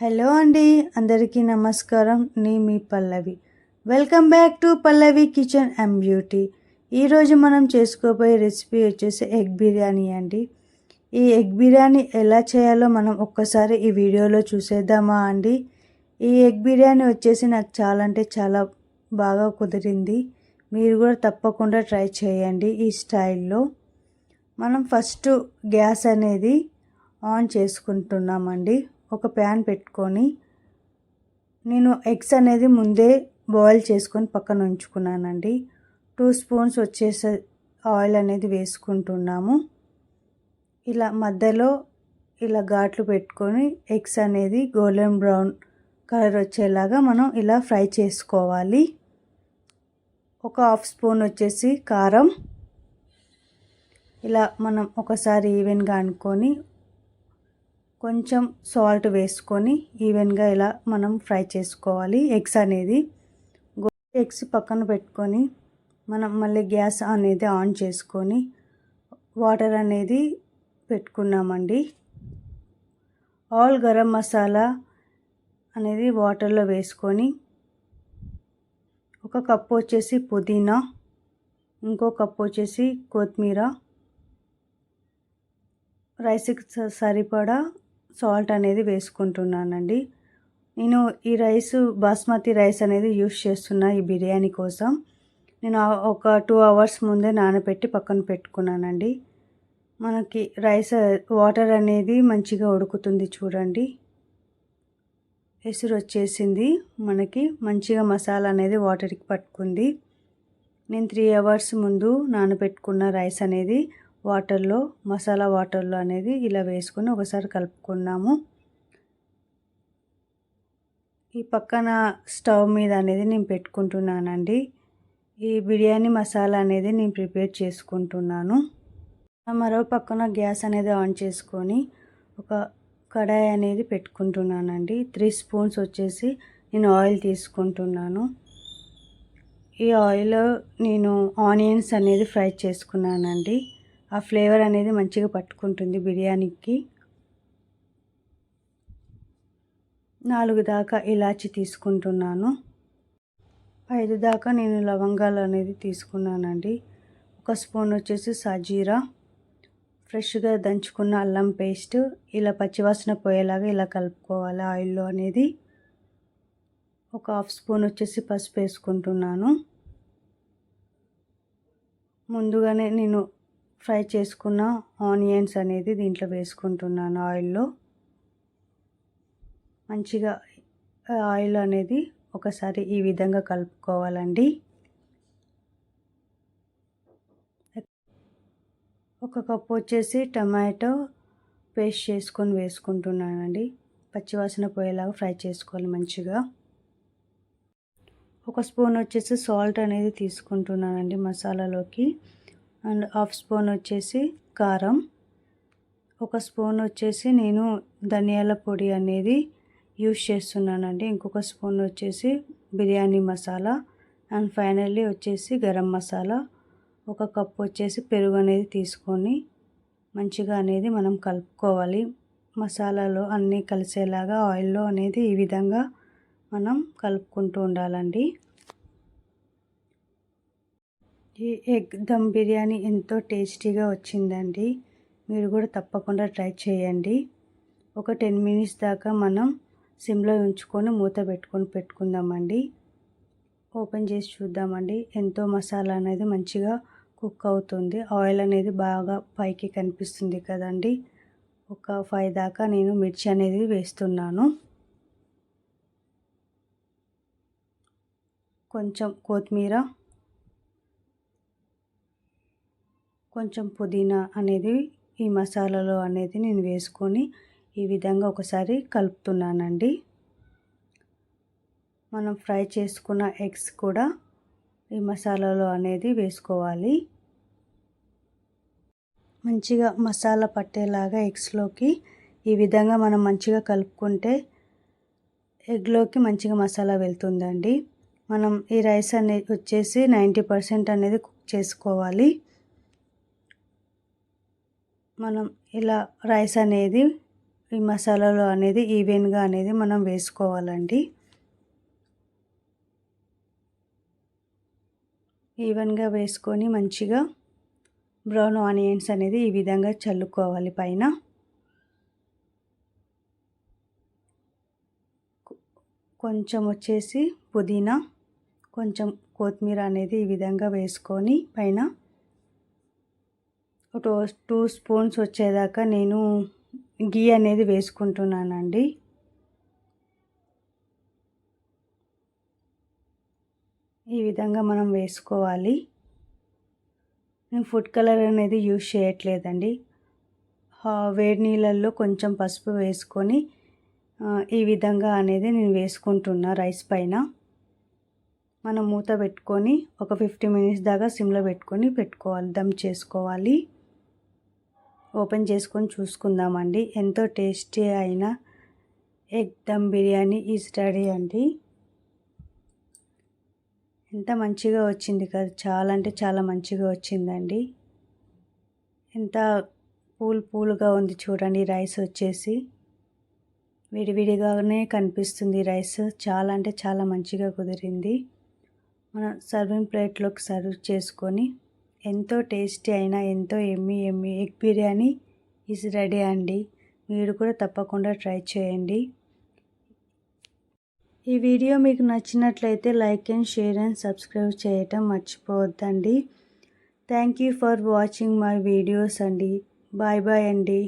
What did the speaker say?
Hello అండి అందరికీ నమస్కారం. నేను మీ Pallavi. Welcome back to Pallavi kitchen and beauty. ఈరోజు మనం చేసుకోబోయే రెసిపీ వచ్చేసి ఎగ్ బిర్యానీ అండి. ఈ ఎగ్ బిర్యానీ ఎలా చేయాలో మనం ఒక్కసారి ఈ వీడియోలో చూసేద్దామా అండి? ఈ ఎగ్ బిర్యానీ వచ్చేసి నాకు చాలా అంటే చాలా బాగా కుదిరింది. మీరు కూడా తప్పకుండా ట్రై చేయండి ఈ స్టైల్లో. మనం ఫస్ట్ గ్యాస్ అనేది ఆన్ చేసుకుంటున్నామండి. ఒక ప్యాన్ పెట్టుకొని నేను ఎగ్స్ అనేది ముందే బాయిల్ చేసుకొని పక్కన ఉంచుకున్నానండి. టూ స్పూన్స్ వచ్చేసే ఆయిల్ అనేది వేసుకుంటున్నాము. ఇలా మధ్యలో ఇలా ఘాట్లు పెట్టుకొని ఎగ్స్ అనేది గోల్డెన్ బ్రౌన్ కలర్ వచ్చేలాగా మనం ఇలా ఫ్రై చేసుకోవాలి. ఒక హాఫ్ స్పూన్ వచ్చేసి కారం. ఇలా మనం ఒకసారి ఈవెన్గా అనుకొని కొంచెం సాల్ట్ వేసుకొని ఈవెన్గా ఇలా మనం ఫ్రై చేసుకోవాలి. ఎగ్స్ అనేది ఎగ్స్ పక్కన పెట్టుకొని మనం మళ్ళీ గ్యాస్ అనేది ఆన్ చేసుకొని వాటర్ అనేది పెట్టుకున్నామండి. ఆల్ గరం మసాలా అనేది వాటర్లో వేసుకొని ఒక కప్పు వచ్చేసి పుదీనా ఇంకో కప్పు వచ్చేసి కొత్తిమీర రైస్కి సరిపడా సాల్ట్ అనేది వేసుకుంటున్నానండి. నేను ఈ రైస్ బాస్మతి రైస్ అనేది యూస్ చేస్తున్నా ఈ బిర్యానీ కోసం. నేను ఒక టూ అవర్స్ ముందే నానబెట్టి పక్కన పెట్టుకున్నానండి. మనకి రైస్ వాటర్ అనేది మంచిగా ఉడుకుతుంది చూడండి. ఎసురు వచ్చేసింది. మనకి మంచిగా మసాలా అనేది వాటర్కి పట్టుకుంది. నేను త్రీ అవర్స్ ముందు నానబెట్టుకున్న రైస్ అనేది వాటర్లో మసాలా వాటర్లో అనేది ఇలా వేసుకొని ఒకసారి కలుపుకున్నాము. ఈ పక్కన స్టవ్ మీద అనేది నేను పెట్టుకుంటున్నానండి. ఈ బిర్యానీ మసాలా అనేది నేను ప్రిపేర్ చేసుకుంటున్నాను. మరో పక్కన గ్యాస్ అనేది ఆన్ చేసుకొని ఒక కడాయి అనేది పెట్టుకుంటున్నానండి. త్రీ స్పూన్స్ వచ్చేసి నేను ఆయిల్ తీసుకుంటున్నాను. ఈ ఆయిల్ నేను ఆనియన్స్ అనేది ఫ్రై చేసుకున్నానండి. ఆ ఫ్లేవర్ అనేది మంచిగా పట్టుకుంటుంది బిర్యానీకి. నాలుగు దాకా ఇలాచి తీసుకుంటున్నాను. ఐదు దాకా నేను లవంగాలు అనేది తీసుకున్నానండి. ఒక స్పూన్ వచ్చేసి సాజీరా. ఫ్రెష్గా దంచుకున్న అల్లం పేస్ట్ ఇలా పచ్చివాసన పోయేలాగా ఇలా కలుపుకోవాలి ఆయిల్లో అనేది. ఒక హాఫ్ స్పూన్ వచ్చేసి పసుపు వేసుకుంటున్నాను. ముందుగానే నేను ఫ్రై చేసుకున్న ఆనియన్స్ అనేది దీంట్లో వేసుకుంటున్నాను. ఆయిల్లో మంచిగా ఆయిల్ అనేది ఒకసారి ఈ విధంగా కలుపుకోవాలండి. ఒక కప్పు వచ్చేసి టమాటో పేస్ట్ చేసుకొని వేసుకుంటున్నానండి. పచ్చివాసన పోయేలాగా ఫ్రై చేసుకోవాలి మంచిగా. ఒక స్పూన్ వచ్చేసి సాల్ట్ అనేది తీసుకుంటున్నానండి మసాలాలోకి. అండ్ హాఫ్ స్పూన్ వచ్చేసి కారం. ఒక స్పూన్ వచ్చేసి నేను ధనియాల పొడి అనేది యూస్ చేస్తున్నానండి. ఇంకొక స్పూన్ వచ్చేసి బిర్యానీ మసాలా. అండ్ ఫైనల్లీ వచ్చేసి గరం మసాలా. ఒక కప్ వచ్చేసి పెరుగు అనేది తీసుకొని మంచిగా అనేది మనం కలుపుకోవాలి. మసాలాలో అన్నీ కలిసేలాగా ఆయిల్లో అనేది ఈ విధంగా మనం కలుపుకుంటూ ఉండాలండి. ఈ ఎగ్ దమ్ బిర్యానీ ఎంతో టేస్టీగా వచ్చిందండి. మీరు కూడా తప్పకుండా ట్రై చేయండి. ఒక టెన్ మినిట్స్ దాకా మనం సిమ్లో ఉంచుకొని మూత పెట్టుకొని పెట్టుకుందామండి. ఓపెన్ చేసి చూద్దామండి. ఎంతో మసాలా అనేది మంచిగా కుక్ అవుతుంది. ఆయిల్ అనేది బాగా పైకి కనిపిస్తుంది కదండి. ఒక ఫైవ్ దాకా నేను మిర్చి అనేది వేస్తున్నాను. కొంచెం కొత్తిమీర కొంచెం పుదీనా అనేది ఈ మసాలాలో అనేది నేను వేసుకొని ఈ విధంగా ఒకసారి కలుపుతున్నానండి. మనం ఫ్రై చేసుకున్న ఎగ్స్ కూడా ఈ మసాలాలో అనేది వేసుకోవాలి. మంచిగా మసాలా పట్టేలాగా ఎగ్స్లోకి ఈ విధంగా మనం మంచిగా కలుపుకుంటే ఎగ్లోకి మంచిగా మసాలా వెళ్తుందండి. మనం ఈ రైస్ అనేది వచ్చేసి నైంటీ పర్సెంట్ అనేది కుక్ చేసుకోవాలి. మనం ఇలా రైస్ అనేది ఈ మసాలాలో అనేది ఈవెన్గా అనేది మనం వేసుకోవాలండి. ఈవెన్గా వేసుకొని మంచిగా బ్రౌన్ ఆనియన్స్ అనేది ఈ విధంగా చల్లుకోవాలి పైన. కొంచెం వచ్చేసి పుదీనా కొంచెం కొత్తిమీర అనేది ఈ విధంగా వేసుకొని పైన టూ టూ స్పూన్స్ వచ్చేదాకా నేను గీ అనేది వేసుకుంటున్నానండి. ఈ విధంగా మనం వేసుకోవాలి. నేను ఫుడ్ కలర్ అనేది యూజ్ చేయట్లేదండి. వేడి నీళ్ళల్లో కొంచెం పసుపు వేసుకొని ఈ విధంగా అనేది నేను వేసుకుంటున్నా రైస్ పైన. మనం మూత పెట్టుకొని ఒక ఫిఫ్టీ మినిట్స్ దాకా సిమ్లో పెట్టుకొని పెట్టుకోవాలి దమ్ చేసుకోవాలి. ఓపెన్ చేసుకొని చూసుకుందామండి. ఎంతో టేస్టీ అయిన egg dum biryani is ready అండి. ఎంత మంచిగా వచ్చింది కదా చాలా అంటే చాలా మంచిగా వచ్చిందండి. ఎంత పూల్ పూలుగా ఉంది చూడండి రైస్ వచ్చేసి. విడివిడిగానే కనిపిస్తుంది రైస్ చాలా అంటే చాలా మంచిగా కుదిరింది. మన సర్వింగ్ ప్లేట్లోకి సర్వ్ చేసుకొని ఎంతో టేస్టీ అయినా ఎంతో ఎమ్మి ఎమ్మి ఎగ్ బిర్యానీ ఈజ్ రెడీ అండి. మీరు కూడా తప్పకుండా ట్రై చేయండి. ఈ వీడియో మీకు నచ్చినట్లయితే like and share and subscribe చేయటం మర్చిపోవద్దండి. Thank you for watching my videos అండి. బాయ్ బాయ్ అండి.